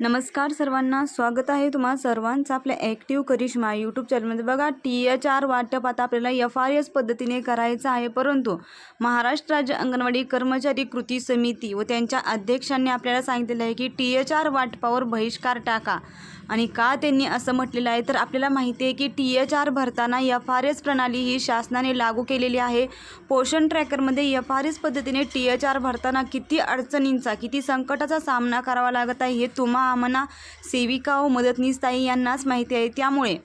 नमस्कार सर्वांना स्वागत आहे तुम्हा सर्वांचं आपल्या ॲक्टिव्ह करिश्मा यूट्यूब चॅनलमध्ये बघा टी एच आर वाटप आता आपल्याला एफ आर एस पद्धतीने करायचं आहे. परंतु महाराष्ट्र राज्य अंगणवाडी कर्मचारी कृती समिती व त्यांच्या अध्यक्षांनी आपल्याला सांगितलेलं आहे की टी एच आर वाटपावर बहिष्कार टाका. आणि का त्यांनी असं म्हटलेलं आहे? तर आपल्याला माहिती आहे की टी एच आर भरताना एफ आर एस प्रणाली ही शासनाने लागू केलेली आहे. पोषण ट्रॅकरमध्ये एफ आर एस पद्धतीने टी एच आर भरताना किती अडचणींचा किती संकटाचा सामना करावा लागत आहे हे तुम्हा आम्हाला सेविका व मदतनीस ताई यांनाच माहिती आहे. त्यामुळे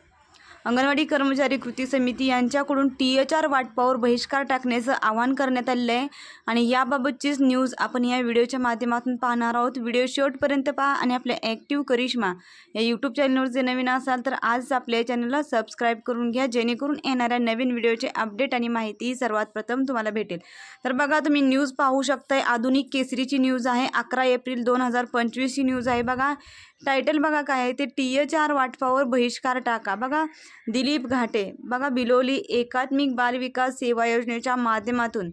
अंगणवाडी कर्मचारी कृती समिती यांच्याकडून टी एच आर वाटपावर बहिष्कार टाकण्याचं आवाहन करण्यात आलेलं आहे. आणि याबाबतचीच न्यूज आपण या व्हिडिओच्या माध्यमातून पाहणार आहोत. व्हिडिओ शेवटपर्यंत पहा आणि आपल्या ॲक्टिव्ह करिश्मा या यूट्यूब चॅनलवर जे नवीन असाल तर आज आपल्या चॅनलला सबस्क्राईब करून घ्या जेणेकरून येणाऱ्या नवीन व्हिडिओचे अपडेट आणि माहिती सर्वात प्रथम तुम्हाला भेटेल. तर बघा तुम्ही न्यूज पाहू शकताय. आधुनिक केसरीची न्यूज आहे. अकरा एप्रिल दोन हजार पंचवीसची न्यूज आहे बघा. टायटल बघा काय आहे? ते टी एच आर वाटपावर बहिष्कार टाका. बघा दिलीप घाटे. बघा बिलोली एकात्मिक बालविकास सेवा योजनेच्या माध्यमातून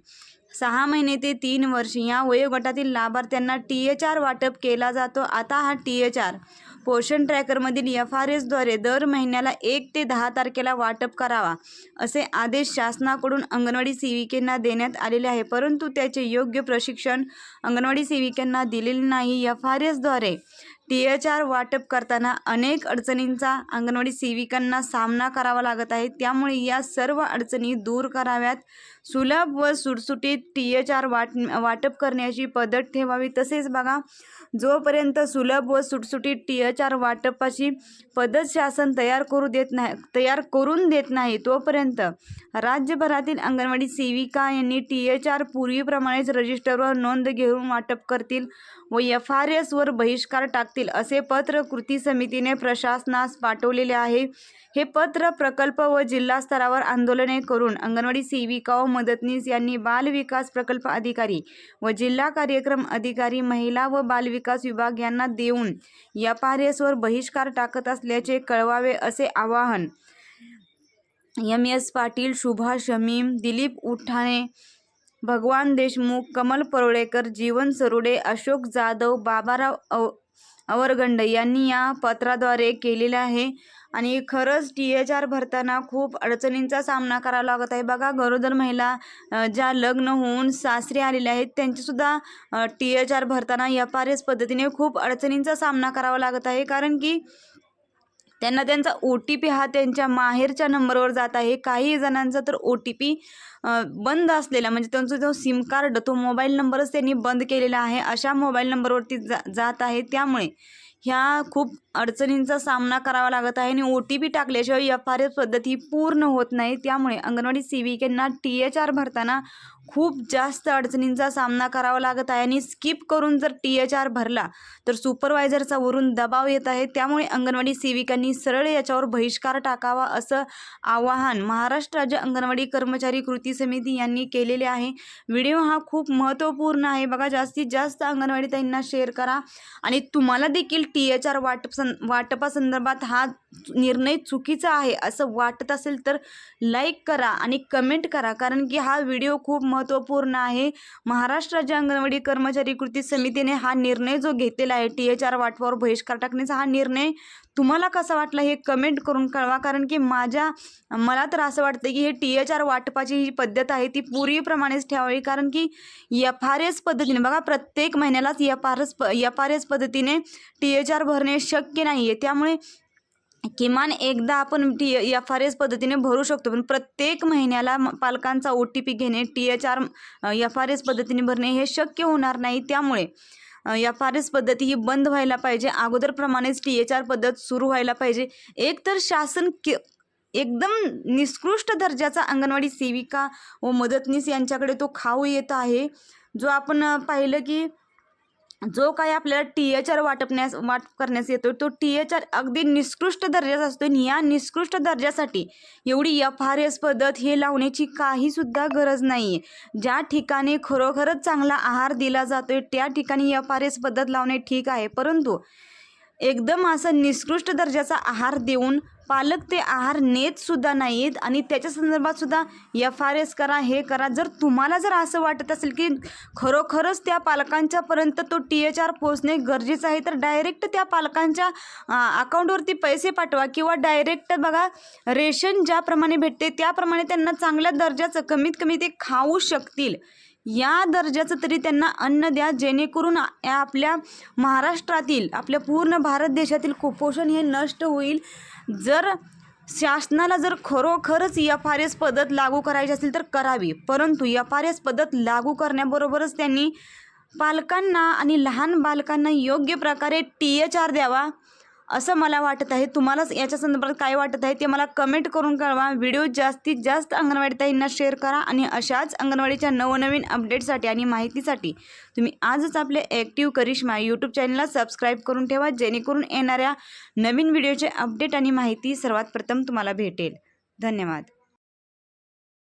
सहा महिने ते तीन वर्ष या वयोगटातील लाभार्थ्यांना टी एच आर वाटप केला जातो. आता हा टी एच आर पोषण ट्रॅकरमधील एफ आर एसद्वारे दर महिन्याला एक ते दहा तारखेला वाटप करावा असे आदेश शासनाकडून अंगणवाडी सेविकेंना देण्यात आलेले आहे. परंतु त्याचे योग्य प्रशिक्षण अंगणवाडी सेविकांना दिलेले नाही. एफ आर एसद्वारे टी एच आर वाटप करताना अनेक अडचणींचा अंगणवाडी सेविकांना सामना करावा लागत आहे. त्यामुळे या सर्व अडचणी दूर कराव्यात. सुलभ व सुटसुटीत टी एच आर वाट वाटप करण्याची पद्धत ठेवावी. तसेच बघा जोपर्यंत सुलभ व सुटसुटीत टी एच आर वाटपाची पद्धत शासन तयार करू देत नाही तयार करून देत नाही तोपर्यंत राज्यभरातील अंगणवाडी सेविका यांनी टी एच आर पूर्वीप्रमाणेच रजिस्टरवर नोंद घेऊन वाटप करतील व एफ आर एसवर बहिष्कार टाकतील. असे पत्र कृती समितीने प्रशासनास पाठवलेले आहे. हे पत्र प्रकल्प व जिल्हा स्तरावर आंदोलने करून अंगणवाडी सेविका व मदतनीस यांनी बालविकास प्रकल्प अधिकारी व जिल्हा कार्यक्रम अधिकारी महिला व बालविकास विभाग यांना देऊन या आर बहिष्कार टाकत असल्याचे कळवावे असे आवाहन एम. एस. पाटील सुभाष शमीम दिलीप उठाणे भगवान देशमुख कमल परोळेकर जीवन सरुडे अशोक जाधव बाबाराव अवरगंड यांनी या पत्राद्वारे केलेलं आहे. आणि खरंच टी एच आर भरताना खूप अडचणींचा सामना करावा लागत आहे. बघा गरोदर महिला ज्या लग्न होऊन सासरे आलेल्या आहेत त्यांचीसुद्धा टी एच आर भरताना या पद्धतीने खूप अडचणींचा सामना करावा लागत आहे. कारण की त्यांना त्यांचा ओ टी पी हा त्यांच्या माहेरच्या नंबरवर जात आहे. काही जणांचा तर ओ टी पी बंद असलेला म्हणजे त्यांचा जो सिम कार्ड तो मोबाईल नंबरच त्यांनी बंद केलेला आहे. अशा मोबाईल नंबरवरती जा जात आहे. त्यामुळे ह्या खूप अडचणींचा सामना करावा लागत आहे आणि ओ टी पी टाकल्याशिवाय एफ आर एस पद्धती पूर्ण होत नाही. त्यामुळे अंगणवाडी सेविकांना टी एच आर भरताना खूप जास्त अडचणींचा सामना करावा लागत आहे आणि स्किप करून जर टी एच आर भरला तर सुपरवायझरचा वरून दबाव येत आहे. त्यामुळे अंगणवाडी सेविकांनी सरळ याच्यावर बहिष्कार टाकावा असं आवाहन महाराष्ट्र राज्य अंगणवाडी कर्मचारी कृती समिती यांनी केलेले आहे. व्हिडिओ हा खूप महत्त्वपूर्ण आहे. बघा जास्तीत जास्त अंगणवाडी ताईंना शेअर करा आणि तुम्हाला देखील टी एच आर वाटप सं वाटपासंदर्भात हा निर्णय चुकीचा आहे असं वाटत असेल तर लाईक करा आणि कमेंट करा. कारण की हा व्हिडिओ खूप महत्त्वपूर्ण आहे. महाराष्ट्र राज्य अंगणवाडी कर्मचारी कृती समितीने हा निर्णय जो घेतलेला आहे टी एच आर वाटपावर बहिष्कार टाकण्याचा हा निर्णय तुम्हाला कसा वाटला हे कमेंट करून कळवा. कारण की माझ्या मला तर असं वाटतं की हे टी एच आर वाटपाची ही पद्धत आहे ती पूर्वीप्रमाणेच ठेवावी. कारण की एफ आर एस पद्धतीने बघा प्रत्येक महिन्यालाच F R S F R S पद्धतीने टी एच आर भरणे शक्य नाही आहे त्यामुळे किमान एकदा आपण टी एफ आर एस पद्धतीने भरू शकतो. पण प्रत्येक महिन्याला पालकांचा ओ टी पी घेणे T H R F R S पद्धतीने भरणे हे शक्य होणार नाही. त्यामुळे एफ आर एस पद्धती ही बंद व्हायला पाहिजे. अगोदरप्रमाणेच टी एच आर पद्धत सुरू व्हायला पाहिजे. एकतर शासन कि एकदम निकृष्ट दर्जाचा अंगणवाडी सेविका व मदतनीस यांच्याकडे तो खाऊ येत आहे. जो आपण पाहिलं की जो काही आपल्याला टी एच आर वाटपण्यास वाटप करण्यास येतो तो टी एच आर अगदी निकृष्ट दर्जाचा असतो आणि या निकृष्ट दर्जासाठी एवढी एफ आर एस पद्धत हे लावण्याची काहीसुद्धा गरज नाही आहे ज्या ठिकाणी खरोखरच चांगला आहार दिला जातो त्या ठिकाणी एफ आर एस पद्धत लावणे ठीक आहे. परंतु एकदम असं निकृष्ट दर्जाचा आहार देऊन पालक ते आहार नेत सुद्धा नाहीत आणि त्याच्या संदर्भात सुद्धा एफ आर एस करा हे करा. जर तुम्हाला जर असं वाटत असेल की खरोखरच त्या पालकांच्यापर्यंत तो टी एच आर पोचणे गरजेचं आहे तर डायरेक्ट त्या पालकांच्या अकाउंटवरती पैसे पाठवा किंवा डायरेक्ट बघा रेशन ज्याप्रमाणे भेटते त्याप्रमाणे त्यांना चांगल्या दर्जाचं कमीत कमी ते खाऊ शकतील. या दर्जाचं तरी त्यांना अन्न द्या जेणेकरून आपल्या महाराष्ट्रातील आपल्या पूर्ण भारत देशातील कुपोषण हे नष्ट होईल. जर शासनाला जर खरोखरच एफ आर एस पद्धत लागू करायची असेल तर करावी. परंतु एफ आर एस पद्धत लागू करण्याबरोबरच त्यांनी पालकांना आणि लहान बालकांना योग्य प्रकारे टी एच आर द्यावा. असं मला वाटत आहे. तुम्हाला याच्या संदर्भात काय वाटत आहे ते मला कमेंट करून कळवा. व्हिडिओ जास्तीत जास्त अंगणवाडी ताईंना शेअर करा आणि अशाच अंगणवाडीच्या नवनवीन अपडेटसाठी आणि माहितीसाठी तुम्ही आजच आपले ॲक्टिव्ह करिश्मा यूट्यूब चॅनलला सबस्क्राईब करून ठेवा. जेणेकरून येणाऱ्या नवीन व्हिडिओचे अपडेट आणि माहिती सर्वात प्रथम तुम्हाला भेटेल. धन्यवाद.